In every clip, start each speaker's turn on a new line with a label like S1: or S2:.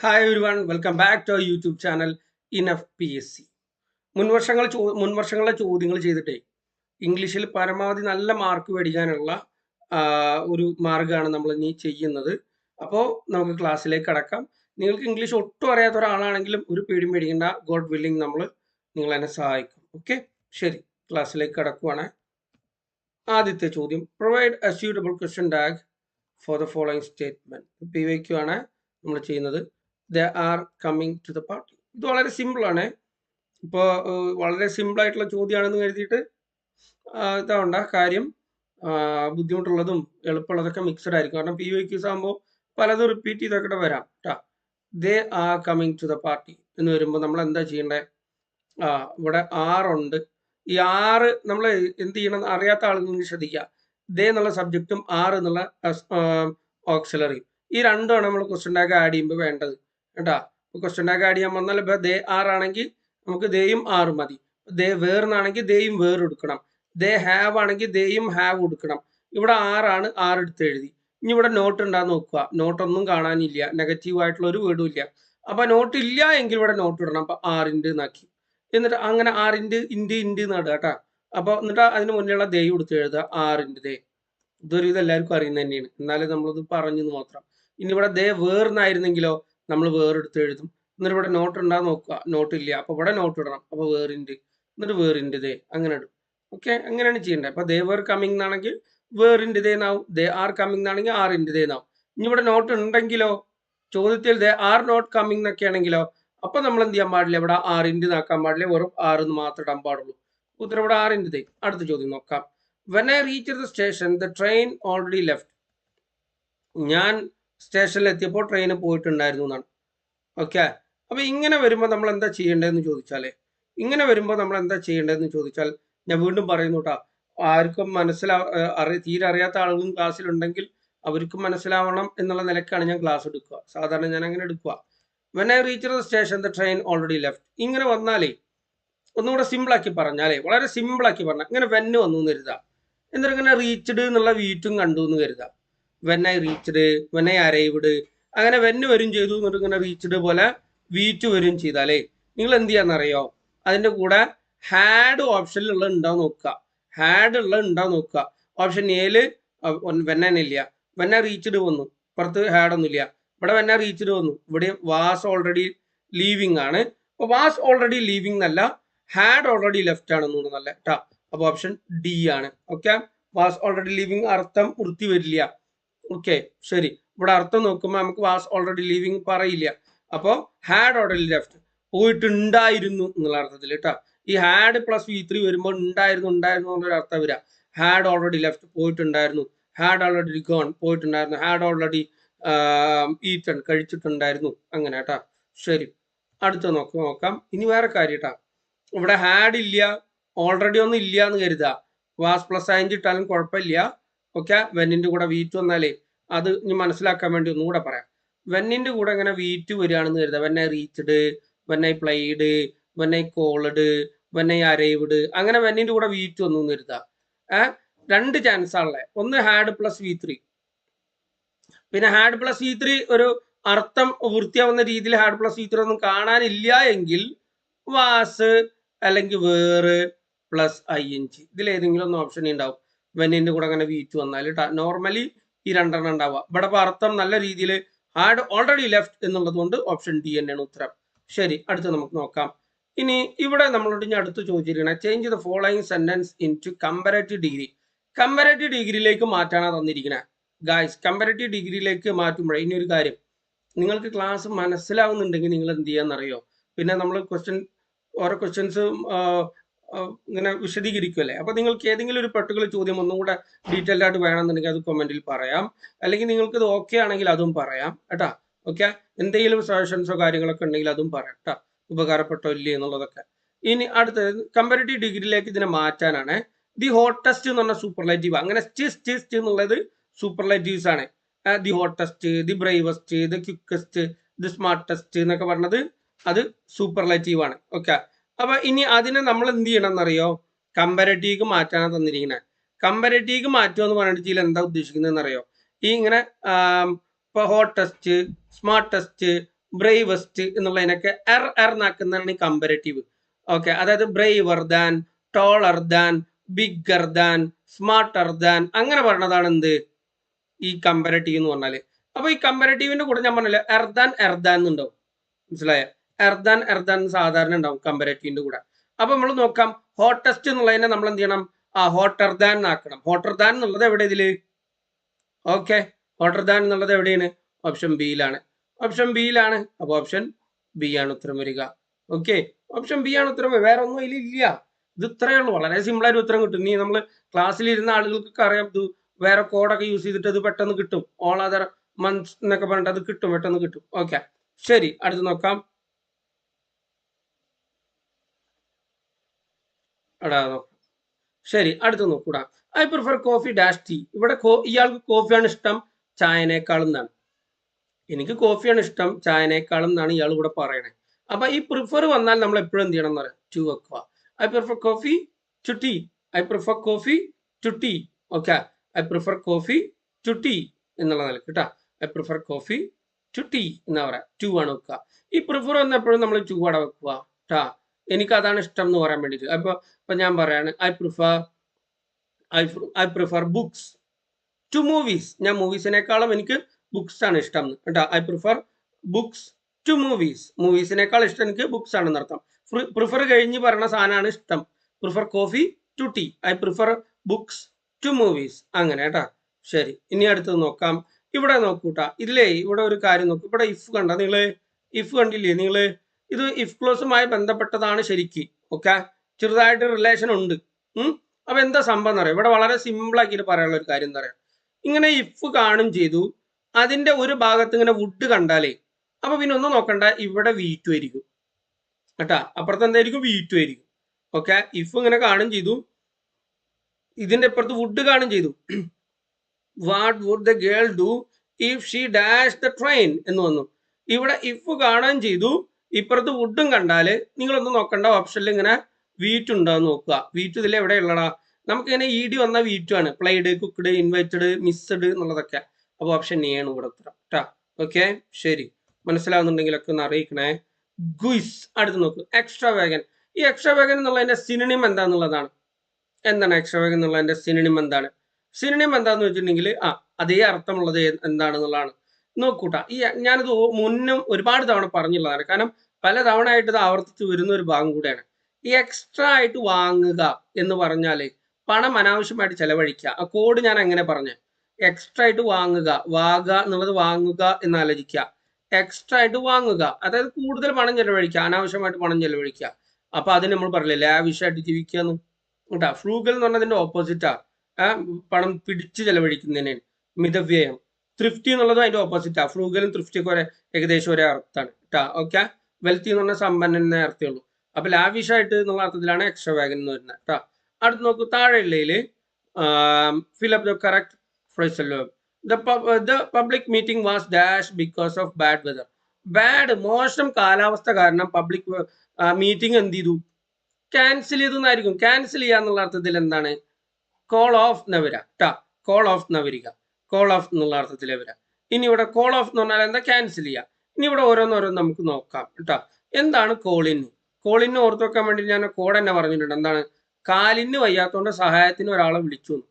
S1: Hi everyone welcome back to YouTube channel in F P S C മുൻവർഷങ്ങൾ ചോ മുൻവർഷങ്ങളെ ചോദ്യങ്ങൾ ചെയ്തിട്ടേ ഇംഗ്ലീഷിൽ പരമാവധി നല്ല മാർക്ക് മേടിക്കാനുള്ള ഒരു മാർഗമാണ് നമ്മൾ ഇനി ചെയ്യുന്നത്. അപ്പോൾ നമുക്ക് ക്ലാസ്സിലേക്ക് കടക്കാം. നിങ്ങൾക്ക് ഇംഗ്ലീഷ് ഒട്ടും അറിയാത്ത ഒരാളാണെങ്കിലും ഒരു പേടി മേടിക്കേണ്ട. ഗോഡ് വില്ലിങ് നമ്മൾ നിങ്ങളെന്നെ സഹായിക്കും. ഓക്കെ ശരി ക്ലാസ്സിലേക്ക് കടക്കുവാണ്. ആദ്യത്തെ ചോദ്യം provide a suitable question tag for the following statement P Y Q ആണ് നമ്മൾ ചെയ്യുന്നത്. The are coming to the party ഇത് വളരെ സിമ്പിൾ ആണ്. ഇപ്പോൾ വളരെ സിമ്പിൾ ആയിട്ടുള്ള ചോദ്യമാണെന്ന് കരുതിയിട്ട് ഇതാവണ്ട കാര്യം ബുദ്ധിമുട്ടുള്ളതും എളുപ്പമുള്ളതൊക്കെ മിക്സഡ് ആയിരിക്കും. കാരണം പി വൈ ക്യൂസ് ആകുമ്പോൾ പലതും റിപ്പീറ്റ് ചെയ്തൊക്കെ വരാം കേട്ടാ they are coming to the party എന്ന് വരുമ്പോൾ നമ്മൾ എന്താ ചെയ്യേണ്ടത് ആ ഇവിടെ ആറുണ്ട് ഈ ആറ് നമ്മൾ എന്ത് ചെയ്യണം? അറിയാത്ത ആളുകൾ ശ്രദ്ധിക്കുക. ദേ എന്നുള്ള സബ്ജക്റ്റും ആറ് എന്നുള്ള ഓക്സിലറിയും ഈ രണ്ടുമാണ് നമ്മൾ ക്വസ്റ്റ്യൻ ടാഗ് ആഡ് ചെയ്യുമ്പോൾ വേണ്ടത്. കേട്ടാ? ക്വസ്റ്റ്യൻ ടാഗ് ആഡ് ചെയ്യാൻ വന്നാൽ ഇപ്പോൾ ദേ ആണെങ്കിൽ നമുക്ക് ദേയും ആറ് മതി. ദേ വേർന്നാണെങ്കിൽ ദേയും വേർ എടുക്കണം. ദേ ഹാവ് ആണെങ്കിൽ ദേയും ഹാവ് എടുക്കണം ഇവിടെ ആറാണ് ആറ് എടുത്ത് എഴുതി. ഇനി ഇവിടെ നോട്ട് ഉണ്ടാന്ന് നോക്കുക. നോട്ടൊന്നും കാണാനില്ല. നെഗറ്റീവ് ആയിട്ടുള്ള ഒരു വേർഡും ഇല്ല. അപ്പൊ നോട്ട് ഇല്ല എങ്കിൽ ഇവിടെ നോട്ട് ഇടണം. അപ്പൊ ആറിന്റെ എന്നാക്കി. എന്നിട്ട് അങ്ങനെ ആറിന്റെ ഇൻഡ് ഇൻഡ് നടുക കേട്ടാ. അപ്പൊ എന്നിട്ട് അതിന് മുന്നിലുള്ള ദേ എടുത്ത് എഴുതുക. ആറിന്റെ ദേ. ഇതൊരു ഇത് എല്ലാവർക്കും അറിയുന്നത് തന്നെയാണ്. എന്നാലും നമ്മളത് പറഞ്ഞു മാത്രം. ഇനി ഇവിടെ ദേ വേർന്നായിരുന്നെങ്കിലോ നമ്മൾ വേറെടുത്ത് എഴുതും. എന്നിട്ട് ഇവിടെ നോട്ട് ഉണ്ടാ നോക്കുക. നോട്ട് ഇല്ല. അപ്പോൾ ഇവിടെ നോട്ട് ഇടണം. അപ്പൊ വേറിന്റെ എന്നിട്ട് വേറിന്റെ ദേ അങ്ങനെ ഇടും. ഓക്കെ അങ്ങനെയാണ് ചെയ്യേണ്ടത്. അപ്പോൾ ദേ വേർ കമ്മിങ് എന്നാണെങ്കിൽ വേറിന്റെ ദേ നാവും ദേ ആർ കമ്മിങ് എന്നാണെങ്കിൽ ആറിന്റെ ദേ നാവും ഇനി ഇവിടെ നോട്ട് ഉണ്ടെങ്കിലോ? ചോദ്യത്തിൽ ദേ ആർ നോട്ട് കമ്മിങ് എന്നൊക്കെ ആണെങ്കിലോ? അപ്പൊ നമ്മൾ എന്ത് ചെയ്യാൻ പാടില്ല? ഇവിടെ ആറിന്റെ നാക്കാൻ പാടില്ല. വെറും ആറ് എന്ന് മാത്രം ഇടാൻ പാടുള്ളൂ. ഉത്തരം ഇവിടെ ആറിന്റെ ദേ അടുത്ത ചോദ്യം നോക്കാം. When I reach the station the train already left ഞാൻ സ്റ്റേഷനിൽ എത്തിയപ്പോൾ ട്രെയിൻ പോയിട്ടുണ്ടായിരുന്നു എന്നാണ് ഓക്കെ അപ്പോൾ ഇങ്ങനെ വരുമ്പോൾ നമ്മൾ എന്താ ചെയ്യേണ്ടതെന്ന് ചോദിച്ചാലേ ഇങ്ങനെ വരുമ്പോൾ നമ്മൾ എന്താ ചെയ്യേണ്ടതെന്ന് ചോദിച്ചാൽ ഞാൻ വീണ്ടും പറയുന്നു കേട്ടോ ആർക്കും മനസ്സിലാ അറി തീരെ അറിയാത്ത ആളുകളും ക്ലാസ്സിലുണ്ടെങ്കിൽ അവർക്കും മനസ്സിലാവണം എന്നുള്ള നിലക്കാണ് ഞാൻ ക്ലാസ് എടുക്കുക. സാധാരണ ഞാൻ അങ്ങനെ എടുക്കുക. When I reach the station the train already left ഇങ്ങനെ വന്നാലേ ഒന്നുകൂടെ സിമ്പിളാക്കി പറഞ്ഞാലേ വളരെ സിമ്പിളാക്കി പറഞ്ഞാൽ ഇങ്ങനെ വെന്ന് വന്നു എന്ന് കരുതാം. എന്നിട്ട് ഇങ്ങനെ റീച്ച്ഡ് എന്നുള്ള വീറ്റും കണ്ടു എന്ന് കരുതാം. When I reached when I arrived അങ്ങനെ വെന്ന് വരും ചെയ്തു എന്നിട്ട് ഇങ്ങനെ റീച്ച്ഡ് പോലെ വീറ്റ് വരും ചെയ്താലേ നിങ്ങൾ എന്ത് ചെയ്യാന്നറിയോ അതിന്റെ കൂടെ ഹാഡ് ഓപ്ഷനിലുള്ള ഉണ്ടോ നോക്കുക. ഹാഡ് ഉള്ള ഉണ്ടോ നോക്കുക. ഓപ്ഷൻ എയിൽ വെന്നനില്ല വെന്ന റീച്ച്ഡ് വന്നു. പുറത്ത് ഹാഡ് ഒന്നുമില്ല ഇവിടെ വെന്ന റീച്ച്ഡ് വന്നു. ഇവിടെ വാസ് ഓൾറെഡി ലീവിംഗ് ആണ്. അപ്പൊ വാസ് ഓൾറെഡി ലീവിംഗ് എന്നല്ല ഹാഡ് ഓൾറെഡി ലെഫ്റ്റ് ആണ് നല്ല കേട്ടാ അപ്പൊ ഓപ്ഷൻ ഡി ആണ്. ഓക്കെ വാസ് ഓൾറെഡി ലീവിംഗ് അർത്ഥം വൃത്തി വരില്ല. ഓക്കെ ശരി. ഇവിടെ അർത്ഥം നോക്കുമ്പോൾ നമുക്ക് വാസ് ഓൾറെഡി ലീവിങ് പറയില്ല. അപ്പോൾ ഹാഡ് ഓൾറെഡി ലെഫ്റ്റ് പോയിട്ടുണ്ടായിരുന്നു എന്നുള്ള അർത്ഥത്തിൽ കേട്ടോ ഈ ഹാഡ് പ്ലസ് വി ത്രീ വരുമ്പോൾ ഉണ്ടായിരുന്നു ഉണ്ടായിരുന്നു എന്നൊരു അർത്ഥം വരിക ഹാഡ് ഓൾറെഡി ലെഫ്റ്റ് പോയിട്ടുണ്ടായിരുന്നു. ഹാഡ് ഓൾറെഡി ഗോൺ പോയിട്ടുണ്ടായിരുന്നു. ഹാഡ് ഓൾറെഡി ഈറ്റൺ കഴിച്ചിട്ടുണ്ടായിരുന്നു. അങ്ങനെ കേട്ടാ ശരി. അടുത്ത നോക്ക് നോക്കാം. ഇനി വേറെ കാര്യം കേട്ടാ ഇവിടെ ഹാഡ് ഇല്ല ഓൾറെഡി ഒന്നും ഇല്ല എന്ന് കരുതുക വാസ് പ്ലസ് അഞ്ച് ഇട്ടാലും കുഴപ്പമില്ല. ഓക്കെ വെന്നിന്റെ കൂടെ വീറ്റ് വന്നാലേ അത് ഇനി മനസ്സിലാക്കാൻ വേണ്ടി ഒന്നുകൂടെ പറയാം. വെന്നിന്റെ കൂടെ ഇങ്ങനെ വീറ്റ് വരികയാണെന്ന് കരുതുക. I reached I played when I called when I arrived അങ്ങനെ വെന്നിന്റെ കൂടെ വീറ്റ് വന്നു എന്ന് കരുതുക. ഏഹ് രണ്ട് ചാൻസ് ആണല്ലേ ഒന്ന് ഹാഡ് പ്ലസ് വി ത്രീ പിന്നെ ഹാഡ് പ്ലസ് വി ത്രീ ഒരു അർത്ഥം വൃത്തിയാവുന്ന രീതിയിൽ ഹാഡ് പ്ലസ് വി ത്രീ ഒന്നും കാണാനില്ല എങ്കിൽ വാസ് അല്ലെങ്കിൽ were plus I N G ഇതിൽ ഏതെങ്കിലും ഒന്ന് ഓപ്ഷൻ ഉണ്ടാവും. വെന്നിന്റെ കൂടെ അങ്ങനെ വീറ്റ് വന്നാൽ നോർമലി ഈ രണ്ടെണ്ണം ഉണ്ടാവുക. ഇവിടെ അർത്ഥം നല്ല രീതിയിൽ ഹാഡ് ഓൾറെഡി ലെഫ്റ്റ് എന്നുള്ളത് കൊണ്ട് ഓപ്ഷൻ ഡി തന്നെയാണ് ഉത്തരം. ശരി അടുത്ത് നമുക്ക് നോക്കാം. ഇനി ഇവിടെ നമ്മളോട് ഞാൻ അടുത്ത് ചോദിച്ചിരിക്കണ change the following sentence into comparative degree comparative ഡിഗ്രിയിലേക്ക് മാറ്റാനാണ് തന്നിരിക്കുന്നത് ഗായ്സ് കമ്പറേറ്റീവ് ഡിഗ്രിയിലേക്ക് മാറ്റുമ്പോഴേ ഇനി ഒരു കാര്യം. നിങ്ങൾക്ക് ക്ലാസ് മനസ്സിലാവുന്നുണ്ടെങ്കിൽ നിങ്ങൾ എന്ത് ചെയ്യാന്നറിയോ പിന്നെ നമ്മൾ ക്വസ്റ്റ്യൻ ഓരോ ക്വസ്റ്റ്യൻസ് ഇങ്ങനെ വിശദീകരിക്കുമല്ലേ അപ്പൊ നിങ്ങൾക്ക് ഏതെങ്കിലും ഒരു പെർട്ടിക്കുലർ ചോദ്യം ഒന്നും കൂടെ ഡീറ്റെയിൽഡ് ആയിട്ട് വേണമെന്നുണ്ടെങ്കിൽ അത് കമന്റിൽ പറയാം. അല്ലെങ്കിൽ നിങ്ങൾക്ക് ഇത് ഓക്കെ ആണെങ്കിൽ അതും പറയാം. കേട്ടാ? ഓക്കെ എന്തെങ്കിലും സജഷൻസോ കാര്യങ്ങളൊക്കെ ഉണ്ടെങ്കിൽ അതും പറയാം. കേട്ടാ? ഉപകാരപ്പെട്ടോ ഇല്ലേ എന്നുള്ളതൊക്കെ. ഇനി അടുത്തത് കമ്പാരിറ്റീവ് ഡിഗ്രിയിലേക്ക് ഇതിനെ മാറ്റാനാണ്. ദി ഹോട്ടസ്റ്റ് എന്ന് പറഞ്ഞ സൂപ്പർലൈറ്റീവ് അങ്ങനെ സ്റ്റിസ് സ്റ്റിസ്റ്റ് എന്നുള്ളത് സൂപ്പർലൈറ്റീവ്സ് ആണ്. The hottest the bravest the quickest the smartest എന്നൊക്കെ പറഞ്ഞത് അത് സൂപ്പർലൈറ്റീവ് ആണ്. ഓക്കെ അപ്പൊ ഇനി അതിനെ നമ്മൾ എന്ത് ചെയ്യണം എന്നറിയോ കമ്പാരറ്റീവ് മാറ്റാനാണ് തന്നിരിക്കുന്നത് കമ്പാരറ്റീവ് മാറ്റുക എന്ന് പറഞ്ഞിട്ട് ഇതിൽ എന്താ ഉദ്ദേശിക്കുന്നത് എന്നറിയോ ഈ ഇങ്ങനെ ആം, ഇപ്പൊ ഹോട്ടസ്റ്റ് സ്മാർട്ടസ്റ്റ് ബ്രേവസ്റ്റ് എന്നുള്ളതിനൊക്കെ എർ എർ നാക്കുന്നതാണ് ഈ കമ്പാരറ്റീവ് ഓക്കെ അതായത് braver than taller than bigger than smarter than അങ്ങനെ പറഞ്ഞതാണ് എന്ത്? ഈ കമ്പാരറ്റീവ് എന്ന് പറഞ്ഞാൽ. അപ്പൊ ഈ കമ്പാരറ്റീവിന്റെ കൂടെ ഞാൻ പറഞ്ഞില്ല എർദാൻ എർദാൻ എന്നുണ്ടാവും. മനസ്സിലായ? എർദാൻ എർദാൻ സാധാരണ ഉണ്ടാവും കമ്പരറ്റീവിന്റെ കൂടെ. അപ്പൊ നമ്മൾ നോക്കാം ഹോട്ടസ്റ്റ് എന്നുള്ളതിനെ നമ്മൾ എന്ത് ചെയ്യണം? ആ ഹോട്ടർ ദാൻ എന്നാക്കണം ഹോട്ടർ ദാൻ എന്നുള്ളത് എവിടെ ഇതിൽ? ഓക്കെ ഹോട്ടർ ദാൻ എന്നുള്ളത് എവിടെയാണ്? ഓപ്ഷൻ ബിയിലാണ് ഓപ്ഷൻ ബിയിലാണ് അപ്പൊ ഓപ്ഷൻ ബി ആണ് ഉത്തരം വരിക. ഓക്കെ ഓപ്ഷൻ ബി ആണ് ഉത്തരം വേറെ ഒന്നും ഇല്ല. ഇത് ഇത്രയേ ഉള്ളൂ. വളരെ സിമ്പിൾ ആയിട്ട് ഉത്തരം കിട്ടും. നീ നമ്മൾ ക്ലാസ്സിൽ ഇരുന്ന ആളുകൾക്കൊക്കെ അറിയാം ഇത് വേറെ കോഡൊക്കെ യൂസ് ചെയ്തിട്ട് അത് പെട്ടെന്ന് കിട്ടും. ഓൾ അതർ മന്ത്സ് എന്നൊക്കെ പറഞ്ഞിട്ട് അത് കിട്ടും പെട്ടെന്ന് കിട്ടും. ഓക്കെ ശരി അടുത്ത് നോക്കാം. എടാ നോക്കാം ശരി അടുത്ത് നോക്കൂടാ. I prefer coffee dash tea ഇവിടെ ഇയാൾക്ക് കോഫിയാണ് ഇഷ്ടം ചായനേക്കാളും എന്നാണ് എനിക്ക് കോഫിയാണ് ഇഷ്ടം ചായനേക്കാളും എന്നാണ് ഇയാൾ ഇവിടെ പറയണേ. അപ്പൊ ഈ പ്രിഫർ വന്നാൽ നമ്മൾ എപ്പോഴും എന്ത് ചെയ്യണം എന്ന് പറയാം? ടു വെക്കുക. I prefer coffee to tea I prefer coffee to tea okay I prefer coffee to tea എന്നുള്ള നിലയ്ക്ക് കേട്ടോ. I prefer coffee to tea എന്നാ പറയാ. ടു ആണ് വെക്കുക. ഈ പ്രിഫർ വന്നപ്പോഴും നമ്മൾ ടു ആണ് വെക്കുക. ട്ടാ. എനിക്ക് അതാണ് ഇഷ്ടം എന്ന് പറയാൻ വേണ്ടിയിട്ട് അപ്പൊ ഇപ്പൊ ഞാൻ പറയാണ് I prefer I I prefer books to movies ഞാൻ മൂവീസിനേക്കാളും എനിക്ക് ബുക്സ് ആണ് ഇഷ്ടം കേട്ടോ? I prefer books to movies മൂവീസിനേക്കാൾ ഇഷ്ടം എനിക്ക് ബുക്സ് ആണെന്ന് അർത്ഥം പ്രിഫർ കഴിഞ്ഞ് പറയുന്ന സാധനമാണ് ഇഷ്ടം. Prefer coffee to tea I prefer books to movies അങ്ങനെ കേട്ടാ? ശരി. ഇനി അടുത്തത് നോക്കാം. ഇവിടെ നോക്കൂട്ടാ. ഇല്ലേ? ഇവിടെ ഒരു കാര്യം നോക്കൂ. ഇവിടെ ഇഫ് കണ്ട? നിങ്ങൾ ഇഫ് കണ്ടില്ലേ? നിങ്ങൾ ഇത് ഇഫ്ക്ലോസുമായി ബന്ധപ്പെട്ടതാണ് ശരിക്ക് ഓക്കെ ചെറുതായിട്ട് റിലേഷൻ ഉണ്ട്. അപ്പൊ എന്താ സംഭവം എന്ന് പറയാം ഇവിടെ വളരെ സിമ്പിൾ ആക്കിയിട്ട് പറയാനുള്ള ഒരു കാര്യം എന്താ പറയാ ഇങ്ങനെ ഇഫ് കാണും ചെയ്തു അതിന്റെ ഒരു ഭാഗത്ത് ഇങ്ങനെ വുഡ് കണ്ടാലേ അപ്പൊ പിന്നെ ഒന്നും നോക്കണ്ട ഇവിടെ വി ടു ആയിരിക്കും. കേട്ടാ? അപ്പുറത്ത് എന്തായിരിക്കും? വി ടു ആയിരിക്കും. ഓക്കെ ഇഫ് ഇങ്ങനെ കാണും ചെയ്തു ഇതിന്റെ ഇപ്പുറത്ത് വുഡ് കാണും ചെയ്തു. What would the girl do if she dash the train എന്ന് വന്നു. ഇവിടെ ഇഫ് കാണുകയും ചെയ്തു ഇപ്പുറത്ത് വുഡും കണ്ടാൽ നിങ്ങളൊന്നും നോക്കണ്ട. ഓപ്ഷനിൽ ഇങ്ങനെ വീറ്റ് ഉണ്ടോ എന്ന് നോക്കുക. വീറ്റ് ഇതിൽ എവിടെ ഉള്ളടാ? നമുക്ക് ഇങ്ങനെ ഇ ഡി വന്ന വീറ്റു ആണ്. പ്ലൈഡ് കുക്ക്ഡ് ഇൻവൈറ്റഡ് മിസ്ഡ് എന്നുള്ളതൊക്കെ. അപ്പോൾ ഓപ്ഷൻ എ ആണ് ഇവിടെ ഉത്തരം. കേട്ടോ ഓക്കെ ശരി. മനസ്സിലാവുന്നുണ്ടെങ്കിലൊക്കെ ഒന്ന് അറിയിക്കണേ. ഗുയിസ്. അടുത്ത് നോക്കൂ. എക്സ്ട്രാ വേഗൻ ഈ എക്സ്ട്രാ വേഗൻ എന്നുള്ളതിന്റെ സിനിണിം എന്താന്നുള്ളതാണ്. എന്താണ് എക്സ്ട്രാ വേഗൻ എന്നുള്ളതിന്റെ സിനിണിം എന്താണ്? സിനിണിം എന്താന്ന് വെച്ചിട്ടുണ്ടെങ്കിൽ ആ അതേ അർത്ഥമുള്ളത് എന്താണെന്നുള്ളതാണ്. നോക്കൂട്ടാ. ഈ ഞാനിത് മുന്നും ഒരുപാട് തവണ പറഞ്ഞുള്ളതാണ്. കാരണം പല തവണ ആയിട്ട് ഇത് ആവർത്തിച്ച് വരുന്ന ഒരു ഭാഗം കൂടെയാണ്. ഈ എക്സ്ട്രാ ആയിട്ട് വാങ്ങുക എന്ന് പറഞ്ഞാൽ പണം അനാവശ്യമായിട്ട് ചെലവഴിക്കുക. ആ കോഡ് ഞാൻ എങ്ങനെ പറഞ്ഞു. എക്സ്ട്രാ ആയിട്ട് വാങ്ങുക വാങ്ങുക എന്നുള്ളത് വാങ്ങുക എന്ന് ആലോചിക്കുക എക്സ്ട്രാ ആയിട്ട് വാങ്ങുക. അതായത് കൂടുതൽ പണം ചെലവഴിക്കുക അനാവശ്യമായിട്ട് പണം ചെലവഴിക്കുക. അപ്പൊ അതിന് നമ്മൾ പറയില്ലേ ലാവിഷായിട്ട് ജീവിക്കുക എന്ന് കേട്ടാ? ഫ്രൂഗൽ എന്ന് പറഞ്ഞതിന്റെ ഓപ്പോസിറ്റാ പണം പിടിച്ചു ചെലവഴിക്കുന്നതിനാണ് മിതവ്യയം. തൃഫ്റ്റി എന്നുള്ളത് അതിന്റെ ഓപ്പോസിറ്റാ ഫ്രൂഗലും തൃപ്തിയൊക്കെ ഒരേ ഏകദേശം ഒരേ അർത്ഥമാണ് കേട്ടാ ഓക്കെ വെൽത്തി എന്ന് പറഞ്ഞാൽ സമ്പന്നൻ എന്നേ അർത്ഥമുള്ളൂ അപ്പൊ ലാവിഷായിട്ട് എന്നുള്ള അർത്ഥത്തിലാണ് എക്സ്ട്രാ വാഗൻ എന്ന് വരുന്നത് കേട്ടോ അടുത്ത് നോക്കൂ താഴെയുള്ളതിൽ fill up the correct ഫ്രൈസല്ലോ the the public meeting was dash because of bad weather bad മോശം കാലാവസ്ഥ കാരണം പബ്ലിക് മീറ്റിംഗ് എന്ത് ചെയ്തു? ക്യാൻസൽ ചെയ്തു എന്നായിരിക്കും ക്യാൻസൽ ചെയ്യുക എന്നുള്ള അർത്ഥത്തിൽ എന്താണ്? കോൾ ഓഫ് നവര വരാം കോൾ ഓഫ് എന്ന് വരിക. കോൾ ഓഫ് എന്നുള്ള അർത്ഥത്തിലേ വരാം. ഇനി ഇവിടെ കോൾ ഓഫ് എന്ന് പറഞ്ഞാൽ എന്താ? ക്യാൻസൽ ചെയ്യുക ഇനി ഇവിടെ ഓരോന്നോരോന്ന് നമുക്ക് നോക്കാം കേട്ടോ. എന്താണ് കോളിന് കോളിന് ഓർത്ത് വെക്കാൻ വേണ്ടി ഞാൻ കോഡ് തന്നെ പറഞ്ഞിട്ടുണ്ട്. എന്താണ്? കാലിന് വയ്യാത്തോണ്ട് സഹായത്തിന് ഒരാളെ വിളിച്ചു.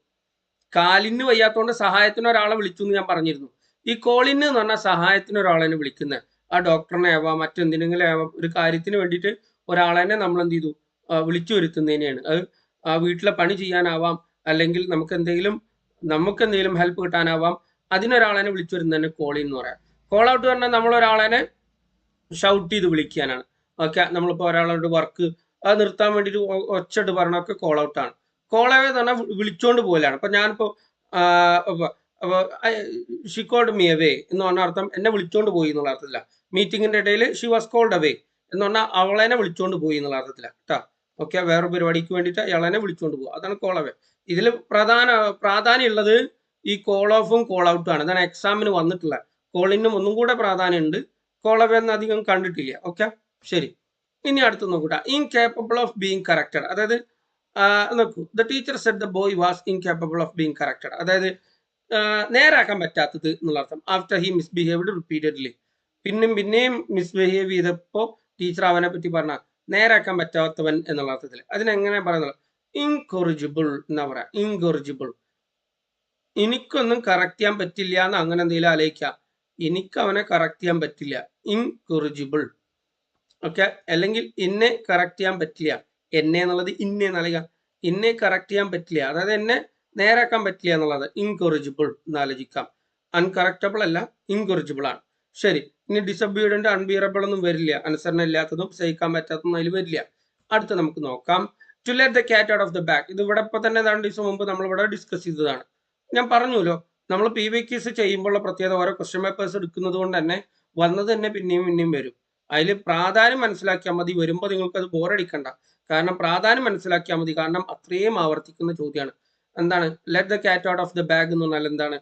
S1: കാലിന് വയ്യാത്തോണ്ട് സഹായത്തിന് ഒരാളെ വിളിച്ചു എന്ന് ഞാൻ പറഞ്ഞിരുന്നു. ഈ കോളിന് എന്ന് പറഞ്ഞാൽ സഹായത്തിന് ഒരാളെ വിളിക്കുന്നത് ആ ഡോക്ടറിനെ ആവാം മറ്റെന്തിനെങ്കിലും ആവാം ഒരു കാര്യത്തിന് വേണ്ടിയിട്ട് ഒരാളെ നമ്മൾ എന്ത് ചെയ്തു? വിളിച്ചു വരുത്തുന്നതിനെയാണ്. അത് ആ വീട്ടിലെ പണി ചെയ്യാനാവാം അല്ലെങ്കിൽ നമുക്ക് എന്തെങ്കിലും നമുക്ക് എന്തെങ്കിലും ഹെൽപ്പ് കിട്ടാനാവാം. അതിനൊരാളെ വിളിച്ചു വരുന്നതന്നെ കോളി എന്ന് പറയാം. കോൾ ഔട്ട് പറഞ്ഞാൽ നമ്മൾ ഒരാളെ ഷൗട്ട് ചെയ്ത് വിളിക്കാനാണ്. ഓക്കെ നമ്മളിപ്പോൾ ഒരാളോട് വർക്ക് അത് നിർത്താൻ വേണ്ടിയിട്ട് ഒച്ചയിട്ട് പറഞ്ഞൊക്കെ കോൾ ഔട്ട് ആണ്. കോൾ അവേ പറഞ്ഞാൽ വിളിച്ചോണ്ട് പോലെയാണ് അപ്പൊ ഞാനിപ്പോ ഷി കോൾഡ് മീ അവേ എന്ന് പറഞ്ഞ അർത്ഥം എന്നെ വിളിച്ചോണ്ട് പോയി എന്നുള്ള അർത്ഥത്തില്ല മീറ്റിംഗിന്റെ ഇടയിൽ ഷി വാസ് കോൾഡ് അവേ എന്ന് പറഞ്ഞാൽ അവളെന്നെ വിളിച്ചോണ്ട് പോയി എന്നുള്ള അർത്ഥത്തില്ല കേട്ടോ ഓക്കെ വേറെ പരിപാടിക്ക് വേണ്ടിയിട്ട് അയാളെന്നെ വിളിച്ചോണ്ട് പോകും അതാണ് കോൾ അവേ ഇതിൽ പ്രധാന പ്രാധാന്യം ഉള്ളത് ഈ കോൾ ഓഫും കോൾ ഔട്ടും ആണ്. ഇതാണ് എക്സാമിന് വന്നിട്ടുള്ള കോളിനും ഒന്നും കൂടെ പ്രാധാന്യമുണ്ട്. കോൾ ഓഫ് എന്ന് അധികം കണ്ടിട്ടില്ല. ഓക്കെ ശരി. ഇനി അടുത്ത് നോക്കൂട്ടാ ഇൻകേപ്പബിൾ ഓഫ് ബീങ് കറക്റ്റഡ് അതായത് നോക്കൂ. The teacher said the boy was incapable of being corrected അതായത് നേരാക്കാൻ പറ്റാത്തത് എന്നുള്ള അർത്ഥം. ആഫ്റ്റർ ഹി മിസ്ബിഹേവ്ഡ് റിപ്പീറ്റഡ്ലി പിന്നെയും പിന്നെയും മിസ്ബിഹേവ് ചെയ്തപ്പോ ടീച്ചർ അവനെ പറ്റി പറഞ്ഞ നേരാക്കാൻ പറ്റാത്തവൻ എന്നുള്ള അർത്ഥത്തിൽ. അതിനെങ്ങനെ പറയുന്നത്? ഇൻകൊറിജിബിൾ എന്നാ പറയാ. ഇൻകോറിജിബിൾ എനിക്കൊന്നും കറക്റ്റ് ചെയ്യാൻ പറ്റില്ല എന്ന് അങ്ങനെ എന്തെങ്കിലും ആലോചിക്കാം. എനിക്ക് അവനെ കറക്റ്റ് ചെയ്യാൻ പറ്റില്ല. ഇൻകോറിജിബിൾ ഓക്കെ അല്ലെങ്കിൽ എന്നെ കറക്റ്റ് ചെയ്യാൻ പറ്റില്ല. എന്നെ എന്നുള്ളത് ഇന്നെ നൽകുക എന്നെ കറക്റ്റ് ചെയ്യാൻ പറ്റില്ല. അതായത് എന്നെ നേരാക്കാൻ പറ്റില്ല എന്നുള്ളത് ഇൻകോറിജിബിൾ എന്ന് ആലോചിക്കാം. അൺകറക്റ്റബിൾ അല്ല ഇൻകോറിജിബിൾ ആണ്. ശരി. ഇനി ഡിസബ്യൂഡന്റ് അൺബിയറബിൾ ഒന്നും വരില്ല. അനുസരണ ഇല്ലാത്തതും സഹിക്കാൻ പറ്റാത്തതും അതിൽ വരില്ല. അടുത്ത നമുക്ക് നോക്കാം. To let the cat out of the back ഇത് ഇവിടെ ഇപ്പൊ തന്നെ രണ്ട് ദിവസം മുമ്പ് നമ്മൾ ഇവിടെ ഡിസ്കസ് ചെയ്തതാണ്. ഞാൻ പറഞ്ഞല്ലോ നമ്മൾ പി വി ക്യൂസ് ചെയ്യുമ്പോഴുള്ള പ്രത്യേകത ഓരോ ക്വസ്റ്റ്യൻ പേപ്പേഴ്സ് എടുക്കുന്നത് കൊണ്ട് തന്നെ വന്നത് തന്നെ പിന്നെയും പിന്നെയും വരും. അതിൽ പ്രാധാന്യം മനസ്സിലാക്കിയാൽ മതി വരുമ്പോൾ നിങ്ങൾക്ക് അത് ബോറടിക്കണ്ട കാരണം പ്രാധാന്യം മനസ്സിലാക്കിയാൽ മതി കാരണം അത്രയും ആവർത്തിക്കുന്ന ചോദ്യമാണ് എന്താണ്? Let the cat out of the bag എന്ന് പറഞ്ഞാൽ എന്താണ്?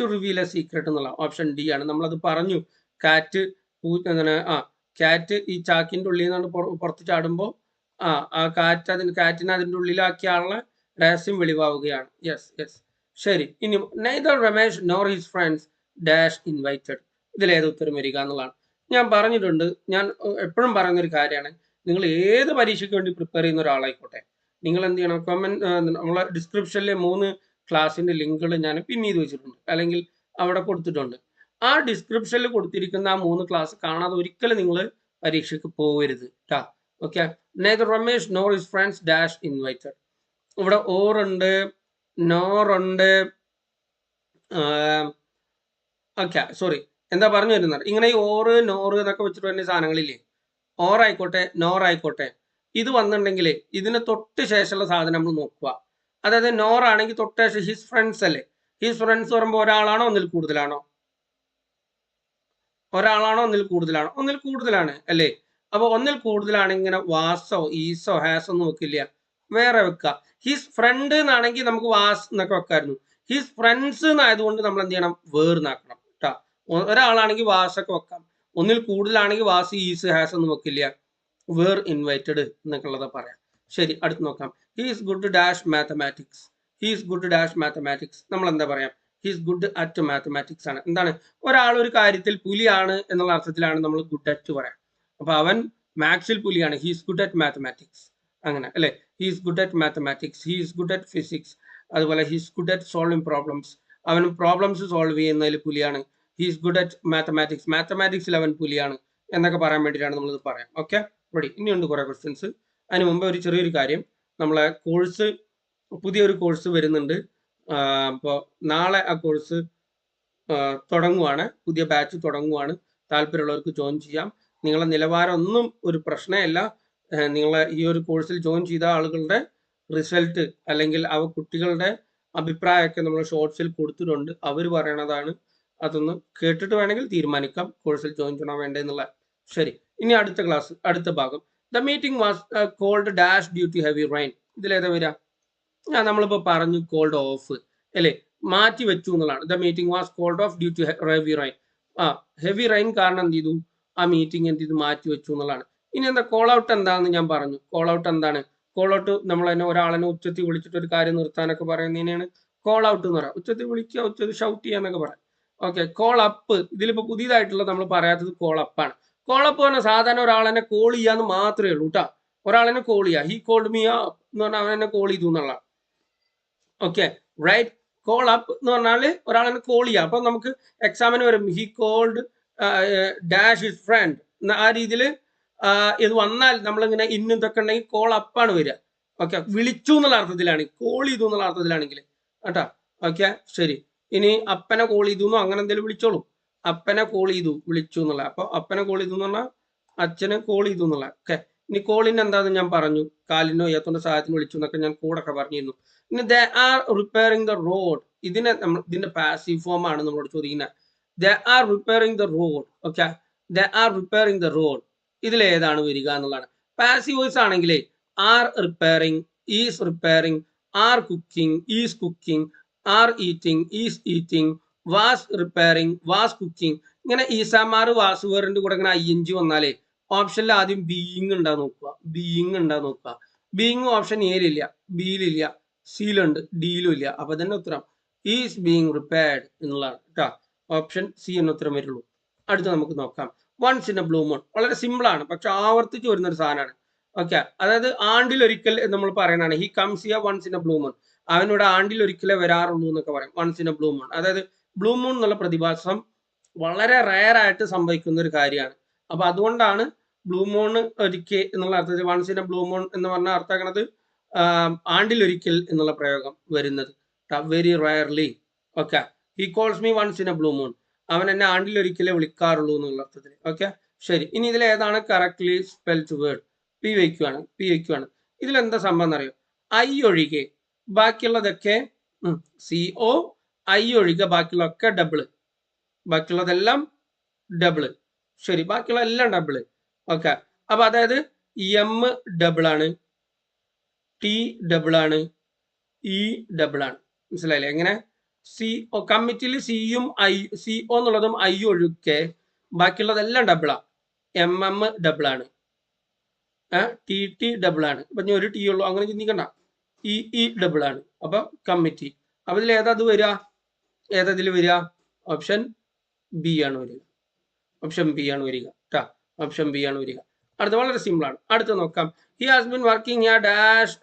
S1: ടു റിവീൽ എ സീക്രട്ട് എന്നുള്ള ഓപ്ഷൻ ഡി ആണ്. നമ്മളത് പറഞ്ഞു കാറ്റ് പൂ എന്താണ്? ആ കാറ്റ് ഈ ചാക്കിന്റെ ഉള്ളിൽ നിന്നാണ് പുറ- പുറത്ത് ചാടുമ്പോൾ ആ ആ കാറ്റ് അതിന് കാറ്റിനെ അതിന്റെ ഉള്ളിലാക്കിയാണുള്ള രഹസ്യം വെളിവാവുകയാണ്. യെസ് യെസ് ശരി ഇനി neither Ramesh nor his friends dash invited ഇതിലേത് ഉത്തരം വരിക എന്നുള്ളതാണ്. ഞാൻ പറഞ്ഞിട്ടുണ്ട് ഞാൻ എപ്പോഴും പറയുന്ന ഒരു കാര്യമാണ് നിങ്ങൾ ഏത് പരീക്ഷയ്ക്ക് വേണ്ടി പ്രിപ്പയർ ചെയ്യുന്ന ഒരാളായിക്കോട്ടെ. നിങ്ങൾ എന്ത് ചെയ്യണം കമന്റ് നമ്മളെ ഡിസ്ക്രിപ്ഷനിലെ മൂന്ന് ക്ലാസ്സിന്റെ ലിങ്കുകൾ ഞാൻ പിൻ ചെയ്ത് വെച്ചിട്ടുണ്ട് അല്ലെങ്കിൽ അവിടെ കൊടുത്തിട്ടുണ്ട്. ആ ഡിസ്ക്രിപ്ഷനിൽ കൊടുത്തിരിക്കുന്ന ആ മൂന്ന് ക്ലാസ് കാണാതെ ഒരിക്കലും നിങ്ങൾ പരീക്ഷയ്ക്ക് പോകരുത് കേട്ടാ okay neither Ramesh nor his friends dash invited ഇവിടെ നോർ ഉണ്ട് ഓക്കെ സോറി എന്താ പറഞ്ഞു വരുന്നത്? ഇങ്ങനെ ഈ ഓറ് നോറ് എന്നൊക്കെ വെച്ചിട്ട് വരുന്ന സാധനങ്ങളില്ലേ? നോർ ആയിക്കോട്ടെ ഇത് വന്നിട്ടുണ്ടെങ്കിൽ ഇതിന് തൊട്ട് ശേഷമുള്ള സാധനം നമ്മൾ നോക്കുക. അതായത് നോർ ആണെങ്കിൽ തൊട്ട് ശേഷം ഹിസ് ഫ്രണ്ട്സ് അല്ലേ? ഹിസ് ഫ്രണ്ട്സ് പറയുമ്പോൾ ഒരാളാണോ ഒന്നിൽ കൂടുതലാണോ? ഒരാളാണോ ഒന്നിൽ കൂടുതലാണോ? ഒന്നിൽ കൂടുതലാണ് അല്ലേ? അപ്പൊ ഒന്നിൽ കൂടുതലാണ് ഇങ്ങനെ വാസോ ഈസോ ഹാസോ ഒന്നും വെക്കില്ല. വേറെ വെക്കുക ഹിസ് ഫ്രണ്ട് എന്നാണെങ്കിൽ നമുക്ക് വാസ് എന്നൊക്കെ വെക്കായിരുന്നു. ഹിസ് ഫ്രണ്ട്സ് എന്നായതുകൊണ്ട് നമ്മൾ എന്ത് ചെയ്യണം? വേർന്നാക്കണം കേട്ടോ ഒരാളാണെങ്കിൽ വാസൊക്കെ വെക്കാം. ഒന്നിൽ കൂടുതലാണെങ്കിൽ വാസ് ഈസ് ഹാസ് ഒന്നും വെക്കില്ല. വേർ ഇൻവൈറ്റഡ് എന്നൊക്കെ ഉള്ളത് പറയാം. ശരി അടുത്ത് നോക്കാം. His good dash mathematics his good dash mathematics നമ്മൾ എന്താ പറയാം? ഹിസ് ഗുഡ് അറ്റ് മാത്തമാറ്റിക്സ് ആണ്. എന്താണ്? ഒരാൾ ഒരു കാര്യത്തിൽ പുലിയാണ് എന്നുള്ള അർത്ഥത്തിലാണ് നമ്മൾ ഗുഡ് അറ്റ് പറയാം. അപ്പൊ അവൻ മാത്സിൽ പുലിയാണ്. ഹീസ് ഗുഡ് അറ്റ് മാത്തമാറ്റിക്സ് അങ്ങനെ അല്ലെ? He's good at mathematics he's good at physics അതുപോലെ he's good at solving problems അവൻ പ്രോബ്ലംസ് സോൾവ് ചെയ്യുന്നതിൽ പുലിയാണ്. ഹീസ് ഗുഡ് അറ്റ് മാത്തമാറ്റിക്സ് മാത്തമാറ്റിക്സിൽ അവൻ പുലിയാണ് എന്നൊക്കെ പറയാൻ വേണ്ടിയിട്ടാണ് നമ്മളിത് പറയാം. ഓക്കെ റെഡി ഇനിയുണ്ട് കുറെ ക്വസ്റ്റ്യൻസ് അതിന് മുമ്പ് ഒരു ചെറിയൊരു കാര്യം. നമ്മളെ കോഴ്സ് പുതിയൊരു കോഴ്സ് വരുന്നുണ്ട്. അപ്പോൾ നാളെ ആ കോഴ്സ് തുടങ്ങുവാണ്. പുതിയ ബാച്ച് തുടങ്ങുവാണ്. താല്പര്യമുള്ളവർക്ക് ജോയിൻ ചെയ്യാം. നിങ്ങളെ നിലവാരം ഒന്നും ഒരു പ്രശ്നമല്ല. നിങ്ങളെ ഈ ഒരു കോഴ്സിൽ ജോയിൻ ചെയ്ത ആളുകളുടെ റിസൾട്ട് അല്ലെങ്കിൽ അവ കുട്ടികളുടെ അഭിപ്രായമൊക്കെ നമ്മൾ ഷോർട്സിൽ കൊടുത്തിട്ടുണ്ട്. അവർ പറയണതാണ്. അതൊന്ന് കേട്ടിട്ട് വേണമെങ്കിൽ തീരുമാനിക്കാം കോഴ്സിൽ ജോയിൻ ചെയ്യണോ വേണ്ടേ എന്നുള്ള. ശരി. ഇനി അടുത്ത ക്ലാസ് അടുത്ത ഭാഗം. The meeting was called dash due to heavy rain ഇതിലേതാ വരിക? ആ നമ്മളിപ്പോൾ പറഞ്ഞു കോൾഡ് ഓഫ് അല്ലേ? മാറ്റി വെച്ചു എന്നുള്ളതാണ് the meeting was called off due to heavy rain ആ ഹെവി റൈൻ കാരണം എന്ത് ചെയ്തു? ആ മീറ്റിംഗ് എന്ത് ചെയ്തു? മാറ്റി വെച്ചു എന്നുള്ളതാണ്. ഇനി എന്താ? കോൾ ഔട്ട് എന്താണെന്ന് ഞാൻ പറഞ്ഞു. കോൾ ഔട്ട് എന്താണ്? കോൾ ഔട്ട് നമ്മൾ തന്നെ ഒരാളെ ഉച്ചത്തിൽ വിളിച്ചിട്ട് ഒരു കാര്യം നിർത്താനൊക്കെ പറയുന്നതിനാണ് കോൾ ഔട്ട് എന്ന് പറയാം. ഉച്ചത്തിൽ വിളിക്കുക ഉച്ചത്തിൽ ഷൗട്ട് ചെയ്യുക എന്നൊക്കെ പറയാം. ഓക്കെ കോൾ അപ്പ് ഇതിലിപ്പോൾ പുതിയതായിട്ടുള്ള നമ്മൾ പറയാത്തത് കോൾ അപ്പാണ് കോൾ അപ്പ് പറഞ്ഞാൽ സാധാരണ ഒരാളെന്നെ കോൾ ചെയ്യാന്ന് മാത്രമേ ഉള്ളൂ കേട്ടോ ഒരാളെന്നെ കോൾ ചെയ്യുക. ഹി കോൾഡ് മീ എന്ന് പറഞ്ഞാൽ അവൻ എന്നെ കോൾ ചെയ്തു എന്നുള്ളതാണ്. ഓക്കെ റൈറ്റ് കോൾ അപ്പ് എന്ന് പറഞ്ഞാൽ ഒരാളെന്നെ കോൾ ചെയ്യുക. അപ്പൊ നമുക്ക് എക്സാമിന് വരും. He called dash is friend ആ രീതിയിൽ ഇത് വന്നാൽ നമ്മളിങ്ങനെ ഇന്നും ഇതൊക്കെ ഉണ്ടെങ്കിൽ കോൾ അപ്പാണ് വരിക. ഓക്കെ വിളിച്ചു എന്നുള്ള അർത്ഥത്തിലാണ്. കോൾ ചെയ്തു എന്നുള്ള അർത്ഥത്തിലാണെങ്കിൽ. കേട്ടോ? ഓക്കെ ശരി. ഇനി അപ്പനെ കോൾ ചെയ്തു എന്നോ അങ്ങനെ എന്തെങ്കിലും വിളിച്ചോളൂ. അപ്പനെ കോൾ ചെയ്തു വിളിച്ചു എന്നുള്ള. അപ്പൊ അപ്പനെ കോൾ ചെയ്തു എന്ന് പറഞ്ഞാൽ അച്ഛനെ കോൾ ചെയ്തു എന്നുള്ള. ഓക്കെ ഇനി കോളിന് എന്താന്ന് ഞാൻ പറഞ്ഞു. കാലിനോ ഏത്തോന്റെ സഹായത്തിന് വിളിച്ചു എന്നൊക്കെ ഞാൻ കൂടൊക്കെ പറഞ്ഞിരുന്നു. ഇനി the are repairing the road ഇതിനെ നമ്മൾ ഇതിന്റെ പാസീവ് ഫോം ആണ് നമ്മളോട് ചോദിക്കുന്നത്. The are repairing the road okay the are repairing the road ഇതിൽ ഏതാണ് വരിക എന്നുള്ളതാണ്. Passive voice ആണെങ്കിലേ are repairing is repairing are cooking is cooking are eating is eating was repairing was cooking ഇങ്ങനെ ഈസാമാർ was വേറിന്റെ കൂടെ ഇങ്ങനെ ഐ എൻ ജി വന്നാലേ ഓപ്ഷനിൽ ആദ്യം ബീയിങ് ഉണ്ടാ നോക്കുക. ബീയിങ് ഉണ്ടാ നോക്കുക. ബീയിങ് ഓപ്ഷൻ എയിലില്ല ബിയിലില്ല സിയിലുണ്ട് ഡിയിലും ഇല്ല അപ്പൊ തന്നെ ഉത്തരം ഈസ് ബീങ് റിപ്പയർഡ് എന്നുള്ളതാണ് കേട്ടോ ഓപ്ഷൻ സി എന്ന ഉത്തരം വരുള്ളൂ. അടുത്ത് നമുക്ക് നോക്കാം. Once in a blue moon വളരെ സിമ്പിൾ ആണ്. പക്ഷെ ആവർത്തിച്ച് വരുന്ന ഒരു സാധനമാണ്. ഓക്കെ അതായത് ആണ്ടിൽ ഒരിക്കൽ എന്ന് നമ്മൾ പറയുന്നതാണ്. He comes here once in a blue moon അവനോട് ആണ്ടിൽ ഒരിക്കലേ വരാറുള്ളൂ എന്നൊക്കെ പറയും. Once in a blue moon അതായത് ബ്ലൂ മൂൺ എന്നുള്ള പ്രതിഭാസം വളരെ റയർ ആയിട്ട് സംഭവിക്കുന്ന ഒരു കാര്യമാണ്. അപ്പൊ അതുകൊണ്ടാണ് ബ്ലൂ മൂൺ ഒരിക്കൽ എന്നുള്ള അർത്ഥത്തിൽ once in a blue moon എന്ന് പറഞ്ഞ അർത്ഥമാക്കണത് ആണ്ടിലൊരിക്കൽ എന്നുള്ള പ്രയോഗം വരുന്നത്. Very rarely okay he calls me once in a blue moon അവൻ എന്നെ ആണ്ടിൽ ഒരിക്കലേ വിളിക്കാറുള്ളൂ എന്നുള്ള അർത്ഥത്തിൽ. ഓക്കെ ശരി. ഇനി ഇതിൽ ഏതാണ് കറക്റ്റ്ലി സ്പെൽഡ് വേർഡ് പി വയ്ക്കുവാണ്. പി വയ്ക്കുവാണ്. ഇതിൽ എന്താ സംഭവം എന്നറിയോ? ഐ ഒഴികെ ബാക്കിയുള്ളതൊക്കെ സി ഒ ഐ ഒഴികെ ബാക്കിയുള്ളതൊക്കെ ഡബിൾ ബാക്കിയുള്ളതെല്ലാം ഡബിൾ ശരി. ബാക്കിയുള്ള എല്ലാം ഡബിൾ ഓക്കെ അപ്പൊ അതായത് എം ഡബിൾ ആണ്. ടി ഡബിൾ ആണ്. ഇ ഡബിൾ ആണ്. മനസ്സിലായില്ലേ? എങ്ങനെ? സി ഓ കമ്മിറ്റിയിൽ സിയും ഐ സി ഒ എന്നുള്ളതും ഐ ഒഴുക്കെ. ബാക്കിയുള്ളതെല്ലാം ഡബിളാ എം എം ഡബിൾ ആണ്. ടി ടി ഡബിൾ ആണ്. ഇപ്പൊ ഞാൻ ഒരു ടി ഉള്ളൂ. അങ്ങനെ ചിന്തിക്കണ്ട ഇ ഇ ഡബിൾ ആണ്. അപ്പൊ കമ്മിറ്റി. അപ്പൊ ഇതിൽ ഏതാ അത് വരിക? ഏതാ ഇതിൽ വരിക? ഓപ്ഷൻ ബി ആണ് വരിക. ഓപ്ഷൻ ബി ആണ് വരിക. കേട്ടാ ഓപ്ഷൻ ബി ആണ് വരിക. അടുത്ത വളരെ സിമ്പിൾ ആണ്. അടുത്ത നോക്കാം. He has been working dash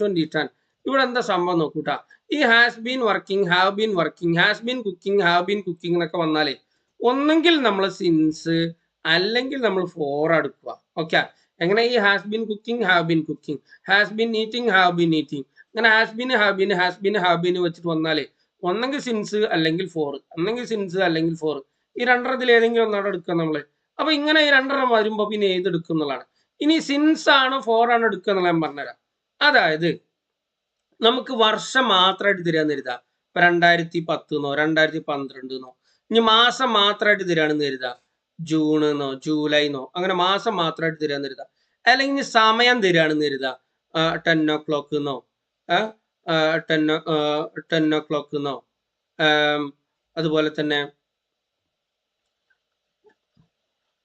S1: twenty ten ഇവിടെ എന്താ സംഭവം നോക്കൂട്ടാ? ഈ has been working have been working has been cooking have been cooking എന്നൊക്കെ വന്നാലേ ഒന്നെങ്കിൽ നമ്മൾ സിൻസ് അല്ലെങ്കിൽ നമ്മൾ ഫോർ അടുക്കുക. ഓക്കെ എങ്ങനെ ഈ has been cooking have been cooking has been eating have been eating അങ്ങനെ has been have been has been have been വെച്ചിട്ട് വന്നാലേ ഒന്നെങ്കിൽ സിൻസ് അല്ലെങ്കിൽ ഫോർ ഒന്നെങ്കിൽ സിൻസ് അല്ലെങ്കിൽ ഫോർ ഈ രണ്ടരത്തിൽ ഏതെങ്കിലും ഒന്നാണ് എടുക്കുക നമ്മൾ അപ്പൊ ഇങ്ങനെ ഈ രണ്ടെണ്ണം വരുമ്പോ പിന്നെ ഏത് എടുക്കും എന്നുള്ളതാണ്. ഇനി സിൻസ് ആണ് ഫോർ ആണ് എടുക്കുക എന്നുള്ള ഞാൻ പറഞ്ഞുതരാം. അതായത് നമുക്ക് വർഷം മാത്രമായിട്ട് തരാന്ന് കരുതാ. ഇപ്പൊ രണ്ടായിരത്തി പത്തെന്നോ രണ്ടായിരത്തി പന്ത്രണ്ടെന്നോ ഇനി മാസം മാത്രമായിട്ട് തരാണെന്ന് കരുതാ. ജൂൺ എന്നോ ജൂലൈ എന്നോ അങ്ങനെ മാസം മാത്രമായിട്ട് തരാന്ന് കരുതാ. അല്ലെങ്കിൽ ഇനി സമയം തരാണെന്ന് കരുതാ. ടെൻ ഒ ക്ലോക്ക് എന്നോ ടെൻ ടെൻ ഒ ക്ലോക്ക് എന്നോ അതുപോലെ തന്നെ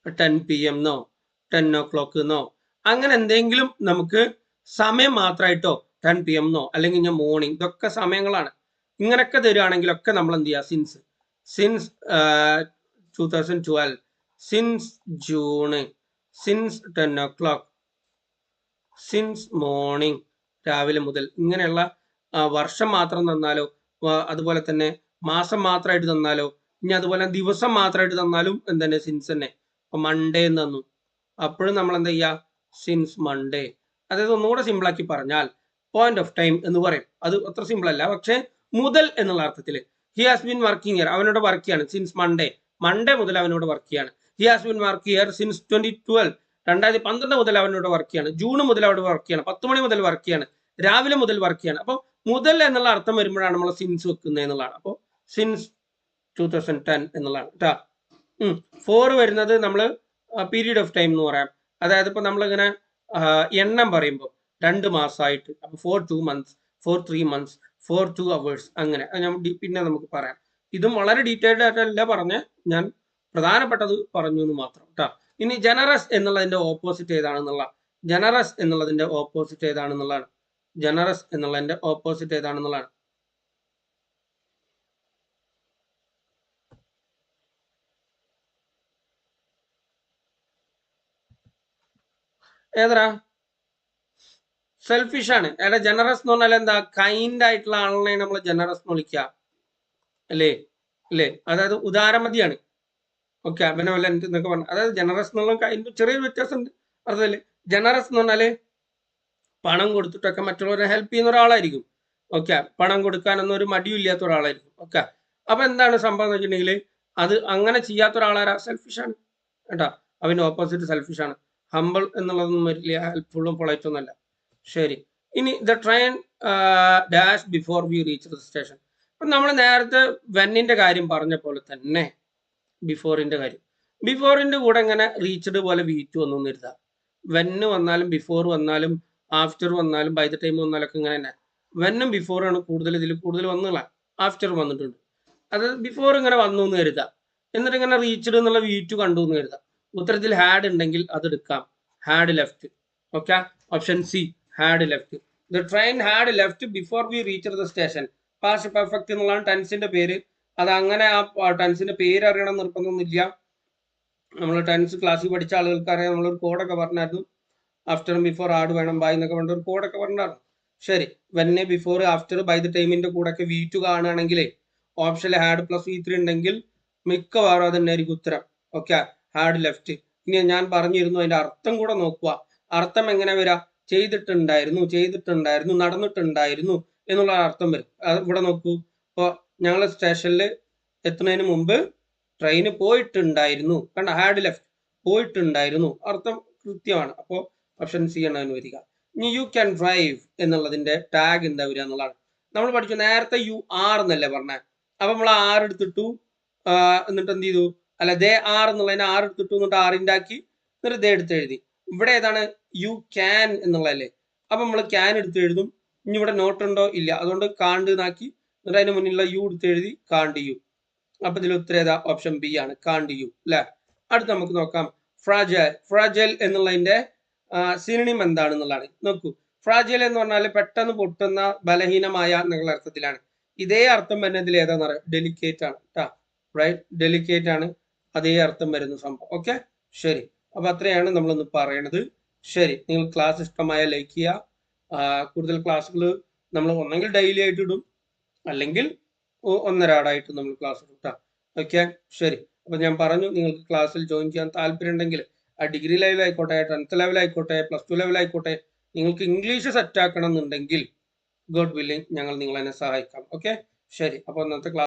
S1: ടെൻ പി എം എന്നോ ടെൻ ഒ ക്ലോക്ക് എന്നോ അങ്ങനെ എന്തെങ്കിലും നമുക്ക് സമയം മാത്രമായിട്ടോ ടെൻ പി എം എന്നോ അല്ലെങ്കിൽ ഞാൻ മോർണിംഗ് ഇതൊക്കെ സമയങ്ങളാണ്. ഇങ്ങനെയൊക്കെ തരുവാണെങ്കിലൊക്കെ നമ്മൾ എന്ത് ചെയ്യുക since since two thousand twelve since June since ten o'clock since morning രാവിലെ മുതൽ. ഇങ്ങനെയുള്ള വർഷം മാത്രം തന്നാലോ അതുപോലെ തന്നെ മാസം മാത്രമായിട്ട് തന്നാലോ ഇനി അതുപോലെ ദിവസം മാത്രമായിട്ട് തന്നാലും എന്തന്നെ? സിൻസ് തന്നെ. ഇപ്പൊ മൺഡേ എന്ന് തന്നു. അപ്പോഴും നമ്മൾ എന്താ ചെയ്യുക സിൻസ് മൺഡേ അതായത് ഒന്നുകൂടെ സിമ്പിളാക്കി പറഞ്ഞാൽ പോയിന്റ് ഓഫ് ടൈം എന്ന് പറയും. അത് അത്ര സിമ്പിൾ അല്ല. പക്ഷേ മുതൽ എന്നുള്ള അർത്ഥത്തിൽ he has been working here അവനോട് വർക്ക് ചെയ്യാണ് സിൻസ് മൺഡേ മൺഡേ മുതൽ അവനോട് വർക്ക് ചെയ്യാണ്. He has been work here since twenty twelve രണ്ടായിരത്തി പന്ത്രണ്ട് മുതൽ അവനോട് വർക്ക് ചെയ്യാണ്. ജൂൺ മുതൽ അവിടെ വർക്ക് ചെയ്യാണ്. പത്ത് മണി മുതൽ വർക്ക് ചെയ്യാണ്. രാവിലെ മുതൽ വർക്ക് ചെയ്യാണ്. അപ്പോൾ മുതൽ എന്നുള്ള അർത്ഥം വരുമ്പോഴാണ് നമ്മൾ സിൻസ് വെക്കുന്നത് എന്നുള്ളതാണ്. അപ്പോൾ സിൻസ് ടൂ തൗസൻഡ് ടെൻ എന്നുള്ളതാണ്. കേട്ടോ ഫോർ വരുന്നത് നമ്മൾ പീരീഡ് ഓഫ് ടൈം എന്ന് പറയാം. അതായത് ഇപ്പൊ നമ്മളിങ്ങനെ എണ്ണം പറയുമ്പോൾ രണ്ട് മാസമായിട്ട് അപ്പൊ for two months for three months for two hours അങ്ങനെ. പിന്നെ നമുക്ക് പറയാം. ഇതും വളരെ ഡീറ്റെയിൽഡ് ആയിട്ടല്ല പറഞ്ഞ് ഞാൻ പ്രധാനപ്പെട്ടത് പറഞ്ഞു എന്ന് മാത്രം കേട്ടോ ഇനി ജനറസ് എന്നുള്ളതിന്റെ ഓപ്പോസിറ്റ് ഏതാണെന്നുള്ള ജനറസ് എന്നുള്ളതിന്റെ ഓപ്പോസിറ്റ് ഏതാണെന്നുള്ളതാണ്. ജനറസ് എന്നുള്ളതിന്റെ ഓപ്പോസിറ്റ് ഏതാണെന്നുള്ളതാണ്. ഏതരാ സെൽഫിഷ് ആണ്. എടാ ജനറസ് എന്ന് പറഞ്ഞാൽ എന്താ? കൈൻഡ് ആയിട്ടുള്ള ആളിനെ നമ്മൾ ജനറസ് എന്ന് വിളിക്കുക അല്ലേ? അല്ലേ? അതായത് ഉദാരമതിയാണ്. ഓക്കെ അഭിനവല്ല എന്നൊക്കെ പറഞ്ഞു. അതായത് ജനറസ് എന്നുള്ള കൈൻഡ് ചെറിയൊരു വ്യത്യാസമുണ്ട്. അർത്ഥമല്ലേ ജനറസ് എന്ന് പറഞ്ഞാൽ പണം കൊടുത്തിട്ടൊക്കെ മറ്റുള്ളവരെ ഹെൽപ്പ് ചെയ്യുന്ന ഒരാളായിരിക്കും. ഓക്കെ പണം കൊടുക്കാനൊന്നും ഒരു മടിയില്ലാത്ത ഒരാളായിരിക്കും. ഓക്കെ അപ്പൊ എന്താണ് സംഭവം എന്ന് വെച്ചിട്ടുണ്ടെങ്കിൽ അത് അങ്ങനെ ചെയ്യാത്ത ഒരാളാരാ? സെൽഫിഷ് ആണ്. കേട്ടോ? അവന് ഓപ്പോസിറ്റ് സെൽഫിഷ് ആണ്. ഹമ്പിൾ എന്നുള്ളതൊന്നും വലിയ ഹെൽപ്ഫുള്ളും പൊളൈറ്റൊന്നും ഒന്നല്ല ശരി. ഇനി the train dash before we reach the station അപ്പൊ നമ്മൾ നേരത്തെ വെന്നിന്റെ കാര്യം പറഞ്ഞ പോലെ തന്നെ ബിഫോറിന്റെ കാര്യം. ബിഫോറിന്റെ കൂടെ ഇങ്ങനെ റീച്ച്ഡ് പോലെ വി ടു എന്നിരുതാ വെന്ന് വന്നാലും ബിഫോർ വന്നാലും ആഫ്റ്റർ വന്നാലും ബൈ ദ ടൈം വന്നാലൊക്കെ ഇങ്ങനെ തന്നെ. വെന്നും ബിഫോറാണ് കൂടുതൽ ഇതിൽ കൂടുതൽ വന്നുള്ള. ആഫ്റ്റർ വന്നിട്ടുണ്ട്. അത് ബിഫോർ ഇങ്ങനെ വന്നു എന്ന് കരുതാം എന്നിട്ട് ഇങ്ങനെ റീച്ച്ഡ് എന്നുള്ള വി ടു കണ്ടു എന്ന് കരുതാം ഉത്തരത്തിൽ ഹാഡ് ഉണ്ടെങ്കിൽ അത് എടുക്കാം. Had left okay option C had left the train had left before we reach the station past perfect എന്നുള്ളതാണ് ടെൻസിന്റെ പേര്. അത് അങ്ങനെ ആ ടെൻസിന്റെ പേര് അറിയണം നിർബന്ധമൊന്നുമില്ല. നമ്മൾ ടെൻസ് ക്ലാസ്സിൽ പഠിച്ച ആളുകൾക്ക് അറിയാം നമ്മളൊരു കോഡൊക്കെ പറഞ്ഞായിരുന്നു. ആഫ്റ്ററും ബിഫോർ ആഡ് വേണം ബൈ എന്നൊക്കെ പറഞ്ഞ ഒരു കോഡൊക്കെ പറഞ്ഞായിരുന്നു ശരി. വെന്നെ ബിഫോർ ആഫ്റ്റർ ബൈ ദ ടൈമിന്റെ കൂടെ ഒക്കെ വി ടു കാണുകയാണെങ്കിൽ ഓപ്ഷനിൽ ഹാഡ് പ്ലസ് വി ത്രീ ഉണ്ടെങ്കിൽ മിക്കവാറും അത് തന്നെയായിരിക്കും ഉത്തരം. ഓക്കെ ഹാഡ് ലെഫ്റ്റ് ഇനി ഞാൻ പറഞ്ഞിരുന്നു അതിന്റെ അർത്ഥം കൂടെ നോക്കുക. അർത്ഥം എങ്ങനെ വരാ? ചെയ്തിട്ടുണ്ടായിരുന്നു ചെയ്തിട്ടുണ്ടായിരുന്നു നടന്നിട്ടുണ്ടായിരുന്നു എന്നുള്ള അർത്ഥം വരും. ഇവിടെ നോക്കൂ. ഇപ്പോൾ ഞങ്ങൾ സ്റ്റേഷനിൽ എത്തുന്നതിന് മുമ്പ് ട്രെയിന് പോയിട്ടുണ്ടായിരുന്നു. കണ്ട? ഹാഡ് ലെഫ്റ്റ് പോയിട്ടുണ്ടായിരുന്നു. അർത്ഥം കൃത്യമാണ്. അപ്പോൾ ഓപ്ഷൻ സി ആണ് അതിന് വരിക. ഇനി യു ക്യാൻ ഡ്രൈവ് എന്നുള്ളതിന്റെ ടാഗ് എന്താ വരിക എന്നുള്ളതാണ്. നമ്മൾ പഠിച്ചു നേരത്തെ യു ആർ എന്നല്ലേ പറഞ്ഞത് അപ്പൊ നമ്മൾ ആർ എടുത്തിട്ടു എന്നിട്ട് എന്ത് ചെയ്തു? അല്ല ദേ ആർ എന്നുള്ളതിനെ ആർ എടുത്തിട്ടു എന്നിട്ട് ആറിന്റെ ആക്കി എന്നിട്ട് ദേ എടുത്ത് എഴുതി. ഇവിടെ ഏതാണ്? യു ക്യാൻ എന്നുള്ളതല്ലേ. അപ്പൊ നമ്മൾ ക്യാൻ എടുത്ത് എഴുതും. ഇനി ഇവിടെ നോട്ട് ഉണ്ടോ? ഇല്ല. അതുകൊണ്ട് കാണ്ട് എന്നാക്കി എന്നിട്ട് അതിന് മുന്നിലുള്ള യു എടുത്ത് എഴുതി കാണ്ട് യു അപ്പൊ ഇതിൽ ഉത്തരം ഏതാ? ഓപ്ഷൻ ബി ആണ്. കാണ്ട് യു അല്ലെ അടുത്ത് നമുക്ക് നോക്കാം. ഫ്രാജൽ ഫ്രാജൽ എന്നുള്ളതിന്റെ സിനിമ എന്താണെന്നുള്ളതാണ്. നോക്കൂ. ഫ്രാജൽ എന്ന് പറഞ്ഞാൽ പെട്ടെന്ന് പൊട്ടുന്ന ബലഹീനമായ എന്നുള്ള അർത്ഥത്തിലാണ്. ഇതേ അർത്ഥം വരുന്നതിൽ ഏതാന്ന് പറയാം? ഡെലിക്കേറ്റ് ആണ്. കേട്ടാ റൈറ്റ് ഡെലിക്കേറ്റ് ആണ്. അതേ അർത്ഥം വരുന്ന സംഭവം. ഓക്കെ ശരി. അപ്പൊ അത്രയാണ് നമ്മളൊന്ന് പറയണത്. ശരി നിങ്ങൾ ക്ലാസ് ഇഷ്ടമായ ലൈക്ക് ചെയ്യുക. കൂടുതൽ ക്ലാസ്സുകൾ നമ്മൾ ഒന്നെങ്കിൽ ഡെയിലി ആയിട്ട് ഇടും. അല്ലെങ്കിൽ ഒന്നരാടായിട്ട് നമ്മൾ ക്ലാസ് ഇടും ഓക്കെ ശരി. അപ്പൊ ഞാൻ പറഞ്ഞു നിങ്ങൾക്ക് ക്ലാസ്സിൽ ജോയിൻ ചെയ്യാൻ താല്പര്യം ഉണ്ടെങ്കിൽ ആ ഡിഗ്രി ലെവൽ ആയിക്കോട്ടെ ടെൻത്ത് ലെവൽ ആയിക്കോട്ടെ പ്ലസ് ടു ലെവൽ ആയിക്കോട്ടെ നിങ്ങൾക്ക് ഇംഗ്ലീഷ് സെറ്റ് ആക്കണം എന്നുണ്ടെങ്കിൽ ഗോഡ് വില്ലിംഗ് ഞങ്ങൾ നിങ്ങളെന്നെ സഹായിക്കാം. ഓക്കെ ശരി. അപ്പോൾ ഇന്നത്തെ ക്ലാസ്